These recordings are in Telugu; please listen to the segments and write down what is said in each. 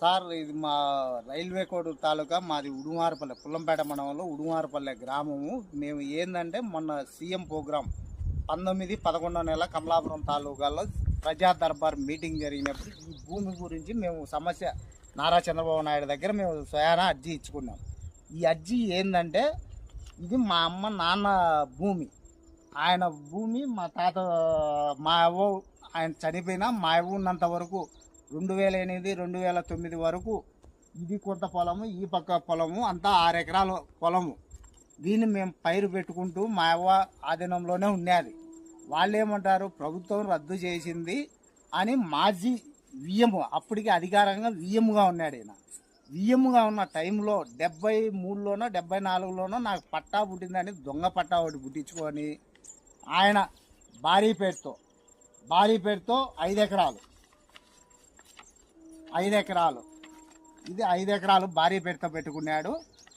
సార్ ఇది మా రైల్వే కోడు తాలూకా మాది ఉడుమారపల్లె పుల్లంపేట మండలంలో ఉడుమారపల్లె గ్రామము. మేము ఏంటంటే మొన్న సీఎం ప్రోగ్రాం పంతొమ్మిది పదకొండో నెల కమలాపురం తాలూకాలో ప్రజా దర్బార్ మీటింగ్ జరిగినప్పుడు ఈ భూమి గురించి మేము సమస్య నారా చంద్రబాబు నాయుడు దగ్గర మేము స్వయాన అర్జీ ఇచ్చుకున్నాం. ఈ అర్జీ ఏంటంటే ఇది మా అమ్మ నాన్న భూమి. ఆయన భూమి మా తాత మా అవ్వ ఆయన చనిపోయినా మా అవ్వ ఉన్నంత వరకు రెండు వేల ఎనిమిది రెండు వేల తొమ్మిది వరకు ఇది కొంత పొలము ఈ పక్క పొలము అంతా ఆరు ఎకరాల పొలము. దీన్ని మేము పైరు పెట్టుకుంటూ మా అవ్వ ఆధీనంలోనే ఉన్నది వాళ్ళు ఏమంటారు ప్రభుత్వం రద్దు చేసింది అని మాజీ వియ్యము అప్పటికి అధికారంగా వియ్యముగా ఉన్నాడు ఈయన. వియ్యముగా ఉన్న టైంలో డెబ్బై మూడులోనో డెబ్బై నాలుగులోనో నాకు పట్టా పుట్టిందని దొంగ పట్టా ఒకటి పుట్టించుకొని ఆయన భారీ పేరుతో భారీ పేరుతో ఐదు ఎకరాలు ఐదు ఎకరాలు ఇది ఐదు ఎకరాలు భారీ పేరుతో పెట్టుకున్నాడు.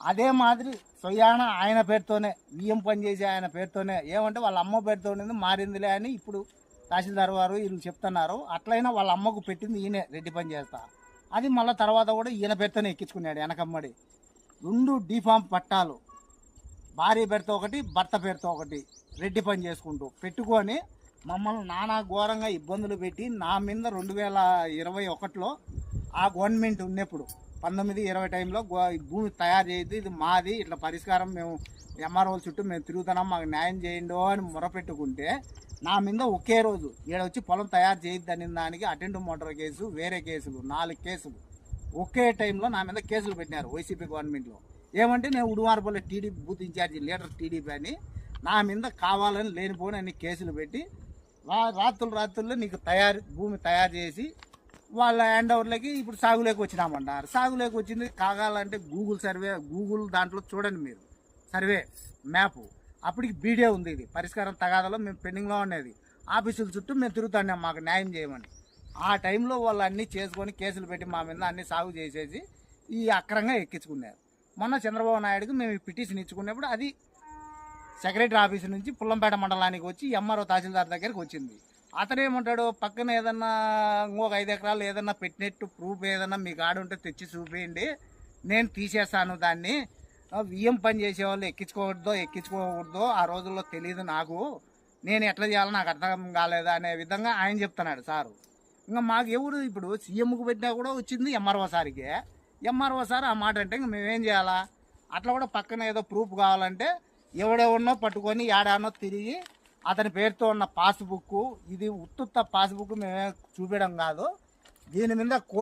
అదే మాదిరి సొయ్యాన ఆయన పేరుతోనే బియ్యం పని చేసే ఆయన పేరుతోనే ఏమంటే వాళ్ళ అమ్మ పేరుతో ఉండింది మారిందిలే అని ఇప్పుడు తహసీల్దార్ వారు వీళ్ళు చెప్తున్నారు. అట్లయినా వాళ్ళ అమ్మకు పెట్టింది ఈయనే రెడ్డి పని చేస్తా. అది మళ్ళీ తర్వాత కూడా ఈయన పేరుతోనే ఎక్కించుకున్నాడు వెనకమ్మడి. రెండు డిఫామ్ పట్టాలు. భార్య పేరుతో ఒకటి భర్త పేరుతో ఒకటి రెడ్డి పని చేసుకుంటూ పెట్టుకొని మమ్మల్ని నానా ఘోరంగా ఇబ్బందులు పెట్టి నా మీద రెండు వేల ఇరవై ఒకటిలో ఆ గవర్నమెంట్ ఉన్నప్పుడు పంతొమ్మిది ఇరవై టైంలో గో- భూమి తయారు చేయద్దు ఇది మాది ఇట్లా పరిష్కారం మేము ఎంఆర్ఓ చుట్టూ మేము తిరుగుతున్నాం మాకు న్యాయం చేయండి అని మొరపెట్టుకుంటే నా మీద ఒకే రోజు ఈడ వచ్చి పొలం తయారు చేయొద్దు అనే దానికి అటెండ్ మోటార్ కేసు వేరే కేసులు నాలుగు కేసులు. ఒకే టైంలో నా మీద కేసులు పెట్టినారు వైసీపీ గవర్నమెంట్లో ఏమంటే నేను Udumarpalla TDP booth incharge leader TDP అని నా మీద కావాలని లేనిపోని అన్ని కేసులు పెట్టి రాత్రులు రాత్రుల్లో నీకు తయారు భూమి తయారు చేసి వాళ్ళ హ్యాండ్ ఓవర్లకి ఇప్పుడు సాగులోకి వచ్చినామన్నారు సాగులోకి వచ్చింది కాగాలంటే గూగుల్ సర్వే గూగుల్ దాంట్లో చూడండి మీరు. సర్వే మ్యాప్ అప్పటికి బీడే ఉంది ఇది. పరిష్కారం తగాదలో మేము పెండింగ్లో ఉండేది. ఆఫీసుల చుట్టూ మేము తిరుగుతున్నాం మాకు న్యాయం చేయమని. ఆ టైంలో వాళ్ళు అన్నీ చేసుకొని కేసులు పెట్టి మా మీద అన్ని సాగు చేసేసి ఈ అక్రంగా ఎక్కించుకున్నారు. మొన్న చంద్రబాబు నాయుడుకి మేము ఈ పిటిషన్ ఇచ్చుకున్నప్పుడు అది సెక్రటరీ ఆఫీస్ నుంచి పుల్లంపేట మండలానికి వచ్చి ఎంఆర్ఓ తహసీల్దార్ దగ్గరికి వచ్చింది. అతను ఏమంటాడు? పక్కన ఏదన్నా ఇంకొక ఐదు ఎకరాలు ఏదన్నా పెట్టినట్టు ప్రూఫ్ ఏదన్నా మీ కాడ ఉంటే తెచ్చి చూపేయండి. నేను తీసేస్తాను దాన్ని. ఆ, వియ్యం పని చేసేవాళ్ళు ఎక్కించుకోకూడదో ఎక్కించుకోకూడదో ఆ రోజుల్లో తెలియదు నాకు. నేను ఎట్లా చేయాలో నాకు అర్థం కాలేదా అనే విధంగా ఆయన చెప్తున్నాడు సారు. ఇంకా మాకు ఎవరు ఇప్పుడు సీఎంకు పెట్టినా కూడా వచ్చింది ఎంఆర్ఓ సారికి. ఎంఆర్ఓ సార్ ఆ మాట అంటే ఇంక మేమేం చేయాలా? అట్లా కూడా పక్కన ఏదో ప్రూఫ్ కావాలంటే ఎవడెవడనో పట్టుకొని ఏడానో తిరిగి అతని పేరుతో ఉన్న పాస్బుక్ ఇది ఉత్తుత్త పాస్బుక్ మేమే చూపించడం కాదు. దీని మీద కో-